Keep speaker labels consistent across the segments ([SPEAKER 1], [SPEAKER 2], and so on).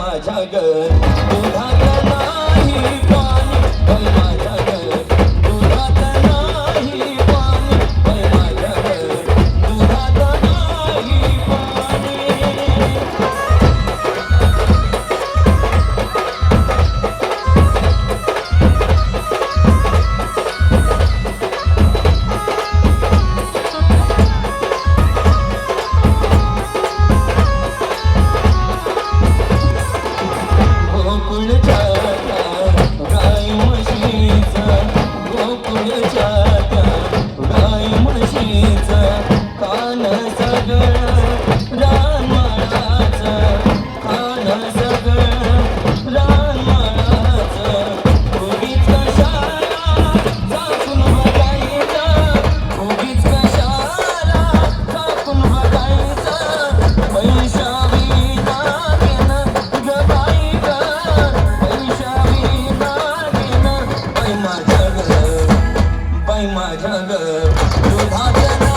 [SPEAKER 1] माझ्या ग माझ्या ग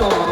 [SPEAKER 1] 또